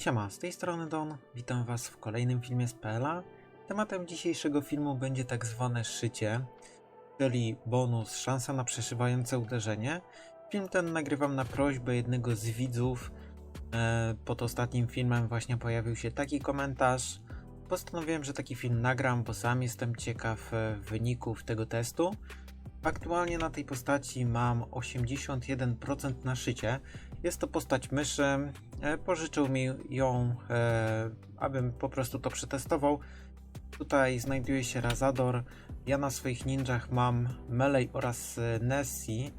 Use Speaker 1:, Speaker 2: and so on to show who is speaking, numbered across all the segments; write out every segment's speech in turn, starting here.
Speaker 1: Siema, z tej strony Don. Witam Was w kolejnym filmie z PLA. Tematem dzisiejszego filmu będzie tak zwane szycie, czyli bonus szansa na przeszywające uderzenie. Film ten nagrywam na prośbę jednego z widzów. E, Pod ostatnim filmem właśnie pojawił się taki komentarz. Postanowiłem, że taki film nagram, bo sam jestem ciekaw e, wyników tego testu. Aktualnie na tej postaci mam 81% na szycie. Jest to postać myszy. E, Pożyczył mi ją, e, abym po prostu to przetestował. Tutaj znajduje się Razador. Ja na swoich ninjach mam Melee oraz e, Nessie.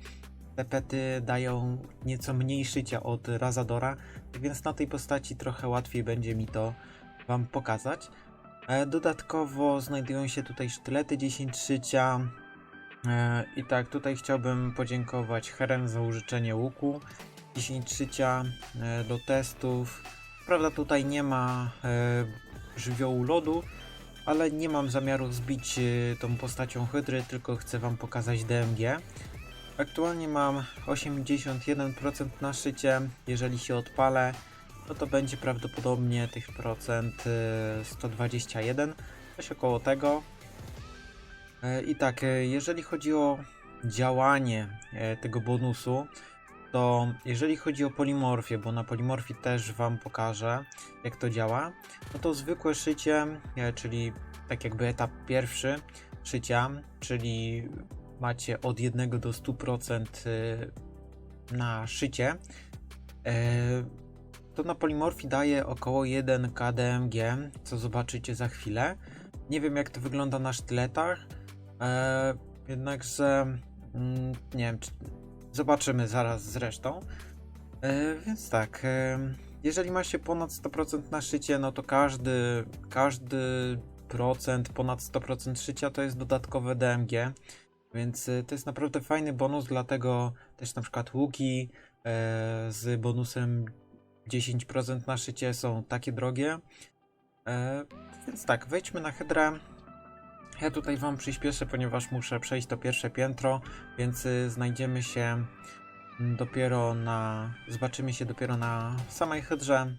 Speaker 1: Te pety dają nieco mniej szycia od Razadora, więc na tej postaci trochę łatwiej będzie mi to Wam pokazać. Dodatkowo znajdują się tutaj sztylety 10 szycia. I tak, tutaj chciałbym podziękować Heren za użyczenie łuku. 10 szycia e, do testów. Prawda, tutaj nie ma e, żywiołu lodu, ale nie mam zamiaru zbić e, tą postacią Hydry, tylko chcę Wam pokazać DMG. Aktualnie mam 81% na szycie. Jeżeli się odpalę, no to będzie prawdopodobnie tych procent e, 121, coś około tego. I tak, jeżeli chodzi o działanie tego bonusu, to jeżeli chodzi o polimorfię, bo na polimorfii też Wam pokażę, jak to działa, no to zwykłe szycie, e, czyli tak jakby etap pierwszy szycia, czyli macie od 1 do 100% e, na szycie, e, to na polimorfii daje około 1 KDMG, co zobaczycie za chwilę. Nie wiem jak to wygląda na sztyletach, jednakże mm, nie wiem, czy Zobaczymy zaraz zresztą. E, więc tak, e, jeżeli ma się ponad 100% na szycie, no to każdy, każdy procent, ponad 100% szycia to jest dodatkowe DMG. Więc e, to jest naprawdę fajny bonus, dlatego też na przykład łuki z bonusem 10% na szycie są takie drogie. Więc tak, wejdźmy na hydrę. Ja tutaj Wam przyspieszę, ponieważ muszę przejść to pierwsze piętro, więc y, znajdziemy się dopiero na. Zobaczymy się dopiero na samej hydrze.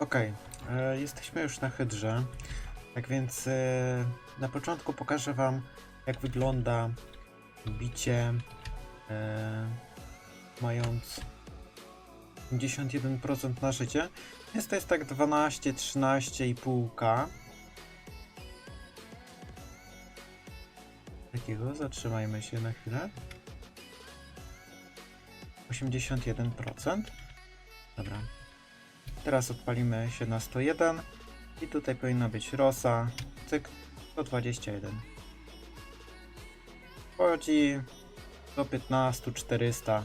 Speaker 1: Okej, e, jesteśmy już na hydrze. Tak więc e, na początku pokażę Wam, jak wygląda bicie e, mając 51% na życie. Jest to jest tak 12, 13,5k. Takiego, zatrzymajmy się na chwilę. 81%. Dobra. Teraz odpalimy się na 101 i tutaj powinna być rosa, cyk, 121. Chodzi do 15 400,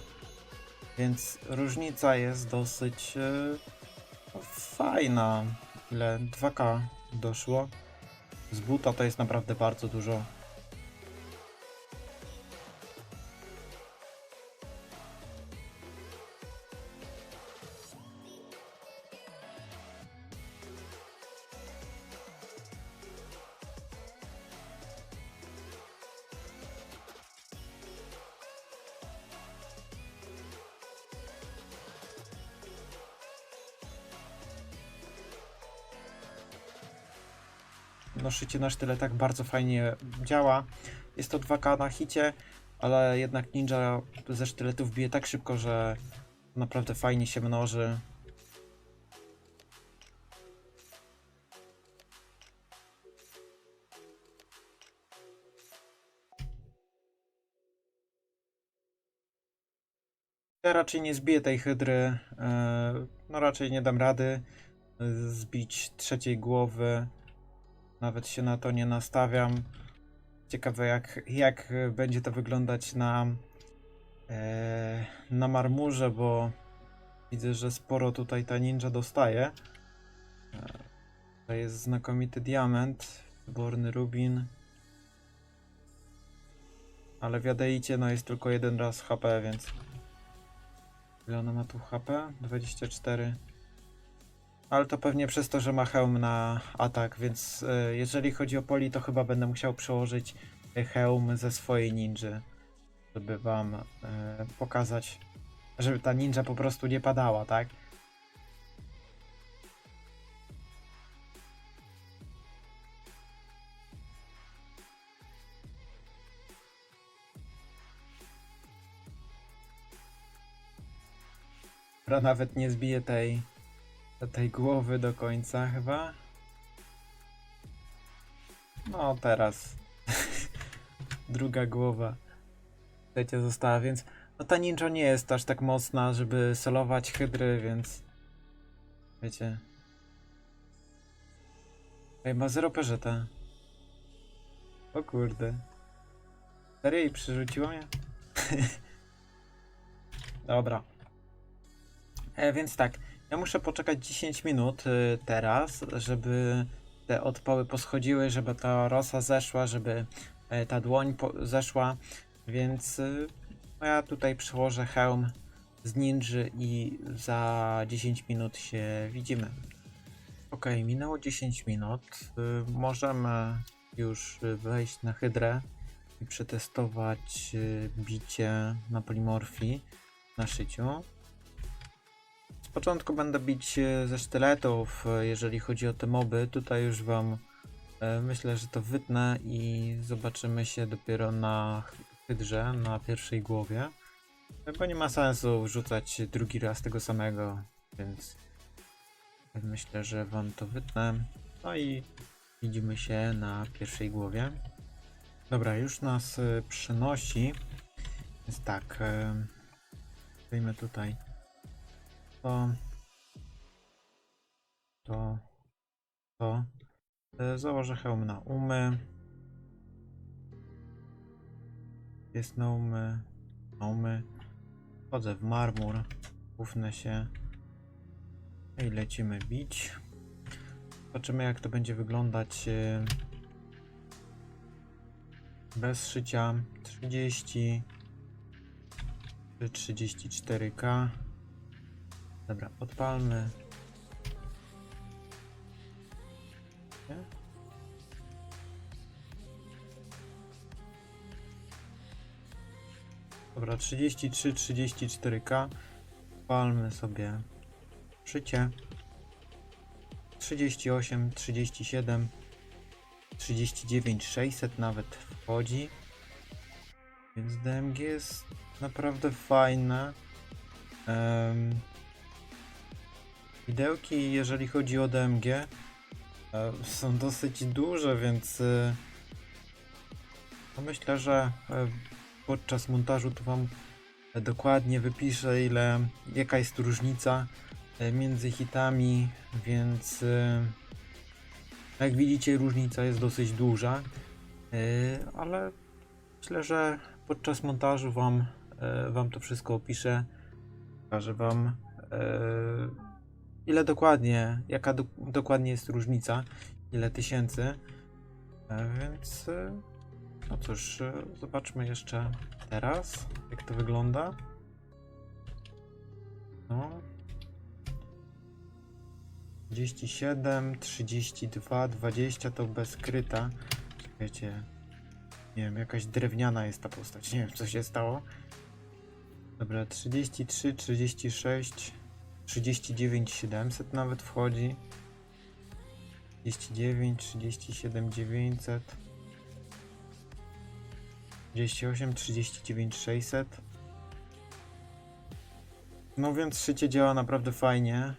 Speaker 1: więc różnica jest dosyć e, no, fajna. Ile 2K doszło. Z buta to jest naprawdę bardzo dużo. No, szycie na sztyletach bardzo fajnie działa. Jest to 2K na hicie, ale jednak ninja ze sztyletów bije tak szybko, że naprawdę fajnie się mnoży. Ja raczej nie zbiję tej hydry. e, No raczej nie dam rady e, zbić trzeciej głowy. Nawet się na to nie nastawiam. Ciekawe jak, jak będzie to wyglądać na, e, na marmurze, bo widzę, że sporo tutaj ta ninja dostaje. E, To jest znakomity diament, wyborny rubin. Ale w Jadeicie no jest tylko jeden raz HP, więc Ile ona ma tu HP? 24. Ale to pewnie przez to, że ma hełm na atak, więc e, jeżeli chodzi o poli, to chyba będę musiał przełożyć e, hełm ze swojej ninży, żeby wam e, pokazać, żeby ta ninja po prostu nie padała, tak? Dobra, nawet nie zbije tej, tej głowy do końca chyba. No teraz. Druga głowa. Trzecia została, więc no ta ninja nie jest aż tak mocna, żeby solować hydry, więc wiecie. Ej, ma 0 peżeta. O kurde. Serio jej przerzuciło mnie? Dobra. E, więc tak, ja muszę poczekać 10 minut y, teraz, żeby te odpały poschodziły, żeby ta rosa zeszła, żeby e, ta dłoń zeszła, więc y, no ja tutaj przyłożę hełm z ninży i za 10 minut się widzimy. Ok, minęło 10 minut. Y, możemy już wejść na hydrę i przetestować bicie na polimorfii na szyciu. Początku będę bić ze sztyletów, e, jeżeli chodzi o te moby. Tutaj już wam e, myślę, że to wytnę i zobaczymy się dopiero na hydrze, na pierwszej głowie. E, Bo nie ma sensu rzucać drugi raz tego samego, więc myślę, że wam to wytnę. No i widzimy się na pierwszej głowie. Dobra, już nas przenosi. Więc tak, wyjmę tutaj to, to, to. E, Założę hełm na umy. Jest na umy, na umy. Wchodzę w marmur, ufnę się i lecimy bić. Zobaczymy jak to będzie wyglądać e, bez szycia 30 czy 34k. Dobra, odpalmy. Nie? Dobra, 33, 34k. Odpalmy sobie szycie. 38, 37, 39, 600 nawet wchodzi. Więc DMG jest naprawdę fajne. Em, Widełki, jeżeli chodzi o DMG, e, są dosyć duże, więc e, no myślę, że e, podczas montażu to Wam dokładnie wypiszę, ile, jaka jest różnica między hitami, więc jak widzicie, różnica jest dosyć duża, ale myślę, że podczas montażu Wam, wam to wszystko opiszę, pokażę Wam. Ile dokładnie, jaka do, dokładnie jest różnica, ile tysięcy. E, Więc e, no cóż, e, zobaczmy jeszcze teraz, jak to wygląda. No. 37, 32, 20 to bez kryta. Wiecie, nie wiem, jakaś drewniana jest ta postać, nie wiem co się stało. Dobra, 33, 36, 39 700 nawet wchodzi. 39, 37, 900. 38, 39, 600. No więc szycie działa naprawdę fajnie.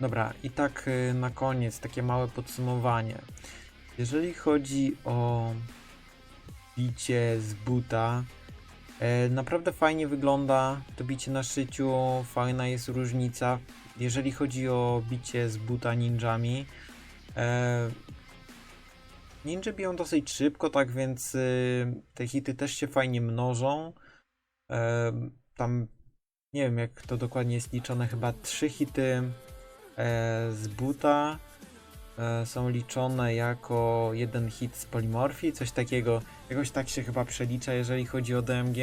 Speaker 1: Dobra, i tak y, na koniec takie małe podsumowanie. Jeżeli chodzi o bicie z buta, e, naprawdę fajnie wygląda to bicie na szyciu, fajna jest różnica. Jeżeli chodzi o bicie z buta ninjami, e, ninja biją dosyć szybko, tak więc y, te hity też się fajnie mnożą. E, tam nie wiem jak to dokładnie jest liczone, chyba trzy hity z buta e, są liczone jako jeden hit z polimorfii, coś takiego. Jakoś tak się chyba przelicza, jeżeli chodzi o DMG.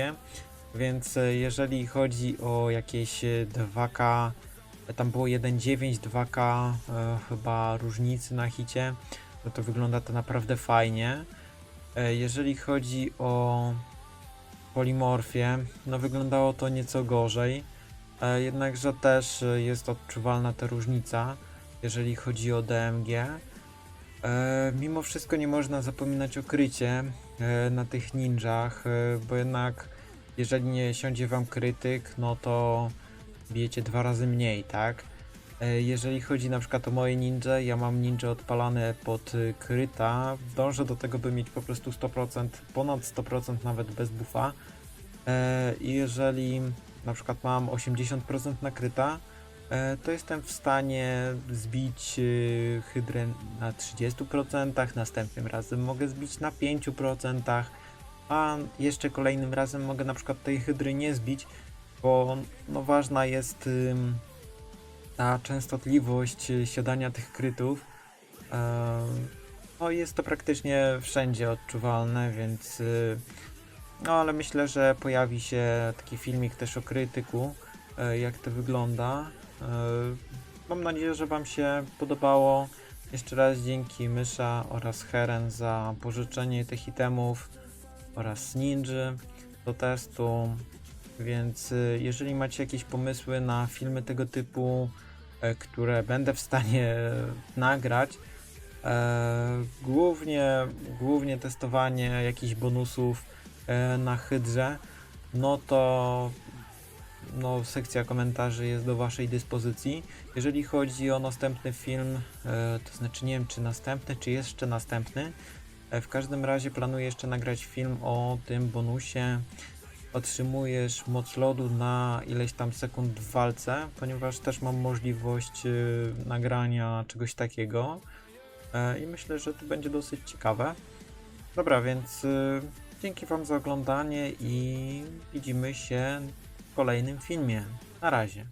Speaker 1: Więc e, jeżeli chodzi o jakieś e, 2K, e, tam było 1.9, 2K e, chyba różnicy na hicie, no to wygląda to naprawdę fajnie. E, jeżeli chodzi o polimorfię, no wyglądało to nieco gorzej. E, Jednakże też e, jest odczuwalna ta różnica, jeżeli chodzi o DMG. E, Mimo wszystko nie można zapominać o krycie na tych ninjach, bo jednak jeżeli nie siądzie wam krytyk, no to bijecie dwa razy mniej, tak? Jeżeli chodzi na przykład o moje ninja, ja mam ninja odpalane pod kryta, dążę do tego, by mieć po prostu 100%, ponad 100% nawet bez buffa. I jeżeli na przykład mam 80% nakryta, e, to jestem w stanie zbić y, hydrę na 30%, następnym razem mogę zbić na 5%, a jeszcze kolejnym razem mogę na przykład tej hydry nie zbić, bo no ważna jest ta częstotliwość y, siadania tych krytów. No jest to praktycznie wszędzie odczuwalne, więc no ale myślę, że pojawi się taki filmik też o krytyku, e, jak to wygląda. E, Mam nadzieję, że Wam się podobało. Jeszcze raz dzięki Mysza oraz Heren za pożyczenie tych itemów oraz Ninja do testu. Więc y, jeżeli macie jakieś pomysły na filmy tego typu, e, które będę w stanie nagrać, e, głównie, głównie testowanie jakichś bonusów e, na Hydrze, no to no, sekcja komentarzy jest do Waszej dyspozycji. Jeżeli chodzi o następny film, e, to znaczy nie wiem czy następny, czy jeszcze następny, e, w każdym razie planuję jeszcze nagrać film o tym bonusie. Otrzymujesz moc lodu na ileś tam sekund w walce, ponieważ też mam możliwość nagrania czegoś takiego. E, I myślę, że to będzie dosyć ciekawe. Dobra, więc dzięki Wam za oglądanie i widzimy się w kolejnym filmie. Na razie.